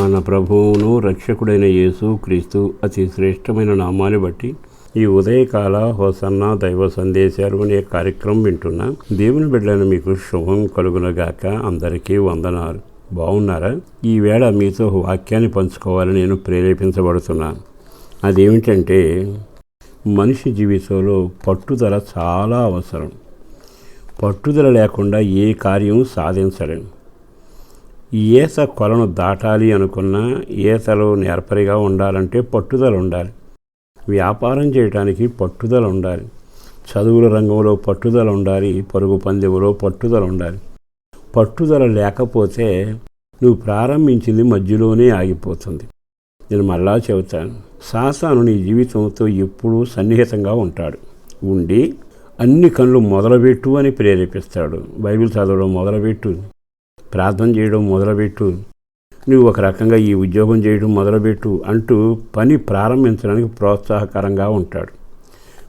మన ప్రభువును రక్షకుడైన యేసు క్రీస్తు అతి శ్రేష్టమైన నామాన్ని బట్టి ఈ ఉదయకాల హోసన్న దైవ సందేశాలు అనే కార్యక్రమం వింటున్నా దేవుని బిడ్డలను మీకు శుభం కలుగునగాక అందరికీ వందనాలు. బాగున్నారా? ఈ వేళ మీతో వాక్యాన్ని పంచుకోవాలని నేను ప్రేరేపించబడుతున్నాను అదేమిటంటే మనిషి జీవితంలో పట్టుదల చాలా అవసరం. పట్టుదల లేకుండా ఏ కార్యం సాధించలేము ఈత కొలను దాటాలి అనుకున్నా ఈతలో నేర్పరిగా ఉండాలంటే పట్టుదల ఉండాలి. వ్యాపారం చేయడానికి పట్టుదల ఉండాలి. చదువుల రంగంలో పట్టుదల ఉండాలి. పరుగు పందెంలో పట్టుదల ఉండాలి. పట్టుదల లేకపోతే నువ్వు ప్రారంభించింది మధ్యలోనే ఆగిపోతుంది. నేను మళ్ళా చెబుతాను. సాసాను నీ జీవితంతో ఎప్పుడూ సన్నిహితంగా ఉంటాడు. ఉండి అన్ని కళ్ళు మొదలుపెట్టు అని ప్రేరేపిస్తాడు. బైబిల్ చదవడం మొదలుపెట్టు. ప్రార్థన చేయడం మొదలుపెట్టు. నువ్వు ఒక రకంగా ఈ ఉద్యోగం చేయడం మొదలుపెట్టు అంటూ పని ప్రారంభించడానికి ప్రోత్సాహకరంగా ఉంటాడు.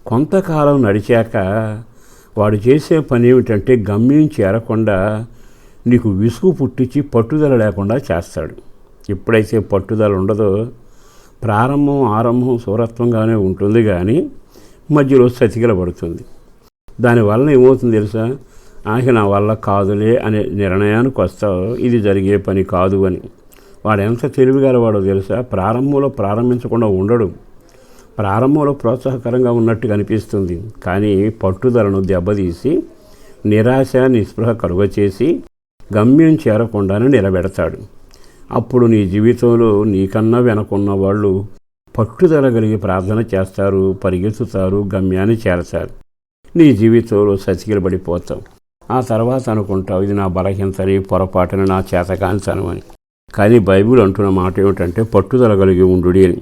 కొంతకాలం నడిచాక వాడు చేసే పని ఏమిటంటే గమ్యం చేరకుండా నీకు విసుగు పుట్టించి పట్టుదల లేకుండా చేస్తాడు. ఎప్పుడైతే పట్టుదల ఉండదో ప్రారంభం ఆరంభం సూరత్వంగానే ఉంటుంది కానీ మధ్యలో సతికిల పడుతుంది దానివల్ల ఏమవుతుంది తెలుసా? ఆమెకి నా వల్ల కాదులే అనే నిర్ణయానికి వస్తావు. ఇది జరిగే పని కాదు అని. వాడు ఎంత తెలివిగలవాడో తెలుసా? ప్రారంభంలో ప్రారంభించకుండా ఉండడు. ప్రారంభంలో ప్రోత్సాహకరంగా ఉన్నట్టు కనిపిస్తుంది. కానీ పట్టుదలను దెబ్బతీసి నిరాశ నిస్పృహ కలుగ చేసి గమ్యం చేరకుండానే నిలబెడతాడు. అప్పుడు నీ జీవితంలో నీకన్నా వెనకున్న వాళ్ళు పట్టుదల కలిగి ప్రార్థన చేస్తారు పరిగెత్తుతారు గమ్యాన్ని చేరతారు. నీ జీవితంలో సతికిలబడిపోతావు. ఆ తర్వాత అనుకుంటావు ఇది నా బలహీనతని పొరపాటున నా చేతకాంచను అని. కానీ బైబిల్ అంటున్న మాట ఏమిటంటే పట్టుదల కలిగి ఉండు అని.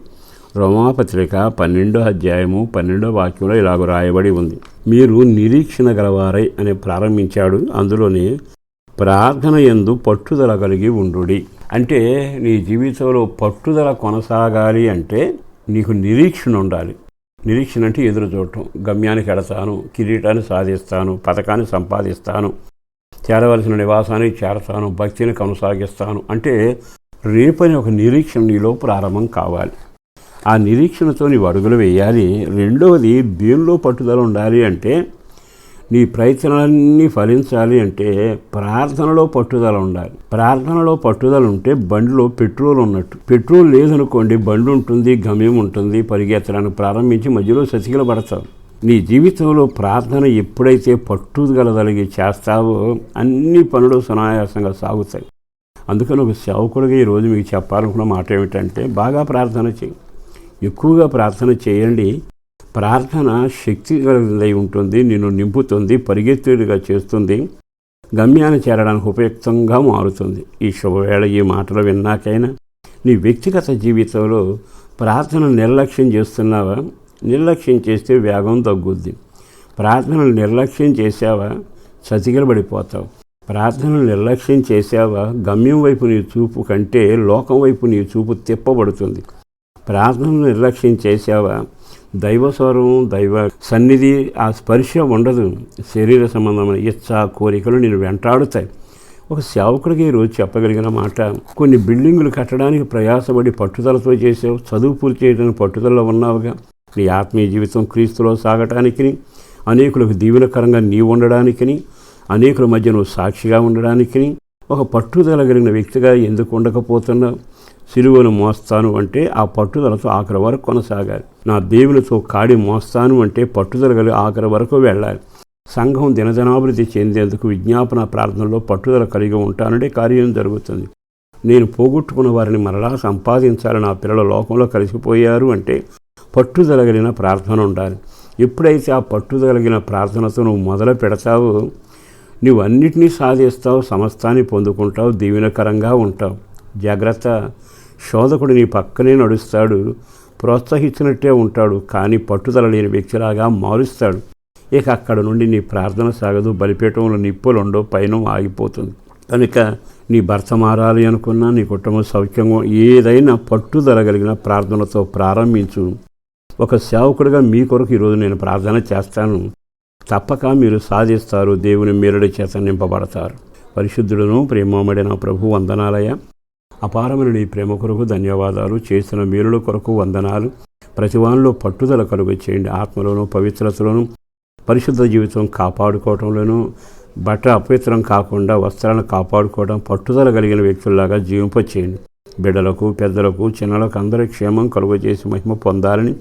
రోమాపత్రిక పన్నెండో అధ్యాయము పన్నెండో వాక్యంలో ఇలాగ రాయబడి ఉంది. మీరు నిరీక్షణ గలవారై అని ప్రారంభించాడు. అందులోనే ప్రార్థన ఎందు పట్టుదల కలిగి ఉండుడి అంటే నీ జీవితంలో పట్టుదల కొనసాగాలి అంటే నీకు నిరీక్షణ ఉండాలి. నిరీక్షణ అంటే ఎదురు చూడటం. గమ్యానికి ఎడతాను కిరీటాన్ని సాధిస్తాను పథకాన్ని సంపాదిస్తాను చేరవలసిన నివాసానికి చేరతాను భక్తిని కొనసాగిస్తాను. అంటే రేపని ఒక నిరీక్షణ నీలో ప్రారంభం కావాలి. ఆ నిరీక్షణతో నీవు అడుగులు వేయాలి. రెండవది దేనిలో పట్టుదల ఉండాలి అంటే నీ ప్రయత్నాలన్నీ ఫలించాలి అంటే ప్రార్థనలో పట్టుదల ఉండాలి. ప్రార్థనలో పట్టుదల ఉంటే బండిలో పెట్రోల్ ఉన్నట్టు. పెట్రోల్ లేదనుకోండి బండి ఉంటుంది గమ్యం ఉంటుంది పరిగెత్తడానికి ప్రారంభించి మధ్యలో సతికిల పడతావు. నీ జీవితంలో ప్రార్థన ఎప్పుడైతే పట్టుదలగలిగి చేస్తావో అన్ని పనులు సునాయాసంగా సాగుతాయి. అందుకని ఒక సేవకుడిగా ఈరోజు మీకు చెప్పాలనుకున్న మాట ఏమిటంటే బాగా ప్రార్థన చేయి. ఎక్కువగా ప్రార్థన చేయండి. ప్రార్థన శక్తి కలిగినదై ఉంటుంది నిన్ను నింపుతుంది పరిగెత్తేడుగా చేస్తుంది గమ్యాన్ని చేరడానికి ఉపయుక్తంగా మారుతుంది. ఈ శుభవేళ ఈ మాటలు విన్నాకైనా నీ వ్యక్తిగత జీవితంలో ప్రార్థన నిర్లక్ష్యం చేస్తున్నావా? నిర్లక్ష్యం చేస్తే వేగం తగ్గుద్ది. ప్రార్థనలు నిర్లక్ష్యం చేసావా చతికిలబడిపోతావు. ప్రార్థనలు నిర్లక్ష్యం చేసావా గమ్యం వైపు నీ చూపు కంటే లోకం వైపు నీ చూపు తిప్పబడుతుంది. ప్రార్థనలు నిర్లక్ష్యం చేసావా దైవస్వరం దైవ సన్నిధి ఆ స్పర్శ ఉండదు. శరీర సంబంధమైన ఇచ్చ కోరికలు నేను వెంటాడుతాయి. ఒక సేవకుడికి ఈరోజు చెప్పగలిగిన మాట కొన్ని బిల్డింగులు కట్టడానికి ప్రయాసపడి పట్టుదలతో చేసావు చదువు పూర్తి చేయడానికి పట్టుదలలో ఉన్నావుగా. నీ ఆత్మీయ జీవితం క్రీస్తులో సాగటానికి అనేకులకు దీవెనకరంగా నీవు ఉండడానికి అనేకుల మధ్య నువ్వు సాక్షిగా ఉండడానికి ఒక పట్టుదల కలిగిన వ్యక్తిగా ఎందుకు ఉండకపోతున్నావు? సిలువను మోస్తాను అంటే ఆ పట్టుదలతో ఆఖరి వరకు కొనసాగాలి. నా దేవునితో కాడి మోస్తాను అంటే పట్టుదల కలిగి ఆఖరి వరకు వెళ్ళాలి. సంఘం దినజనాభివృద్ధి చెందేందుకు విజ్ఞాపన ప్రార్థనలో పట్టుదల కలిగి ఉంటానంటే కార్యం జరుగుతుంది. నేను పోగొట్టుకున్న వారిని మరలా సంపాదించాలని నా పిల్లల లోకంలో కలిసిపోయారు అంటే పట్టుదల కలిగిన ప్రార్థన ఉండాలి. ఎప్పుడైతే ఆ పట్టుదలగిన ప్రార్థనతో నువ్వు మొదలు పెడతావో నువ్వు అన్నిటినీ సాధిస్తావు సమస్తాన్ని పొందుకుంటావు దీవెనకరంగా ఉంటావు. జాగ్రత్త. శోధకుడు నీ పక్కనే నడుస్తాడు. ప్రోత్సహించినట్టే ఉంటాడు కానీ పట్టుదల లేని వ్యక్తిలాగా మారుస్తాడు. ఇక అక్కడ నుండి నీ ప్రార్థన సాగదు బలిపీఠంలో నిప్పులు ఉండవు పైన ఆగిపోతుంది. కనుక నీ భర్త మారాలి అనుకున్నా నీ కుటుంబం సౌఖ్యంగా ఏదైనా పట్టుదల కలిగిన ప్రార్థనతో ప్రారంభించు. ఒక సేవకుడిగా మీ కొరకు ఈరోజు నేను ప్రార్థన చేస్తాను. తప్పక మీరు సాధిస్తారు దేవుని మేరుడి చేత నింపబడతారు. పరిశుద్ధుడును ప్రేమమడిన ప్రభు వందనాలయ అపారమైన నీ ప్రేమ కొరకు ధన్యవాదాలు. చేసిన మేలుల కొరకు వందనాలు. ప్రతివానిలో పట్టుదల కలుగు చేయండి. ఆత్మలోను పవిత్రతలోను పరిశుద్ధ జీవితం కాపాడుకోవటంలోనూ బట్ట అపవిత్రం కాకుండా వస్త్రాలను కాపాడుకోవడం పట్టుదల కలిగిన వ్యక్తుల్లాగా జీవింపచేయండి. బిడ్డలకు పెద్దలకు చిన్నలకు అందరి క్షేమం కలుగజేసి మహిమ పొందాలని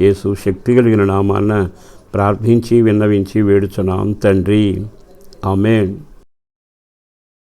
యేసు శక్తి కలిగిన నామాన్న ప్రార్థించి విన్నవించి వేడుచున్నాం తండ్రి. ఆమెన్.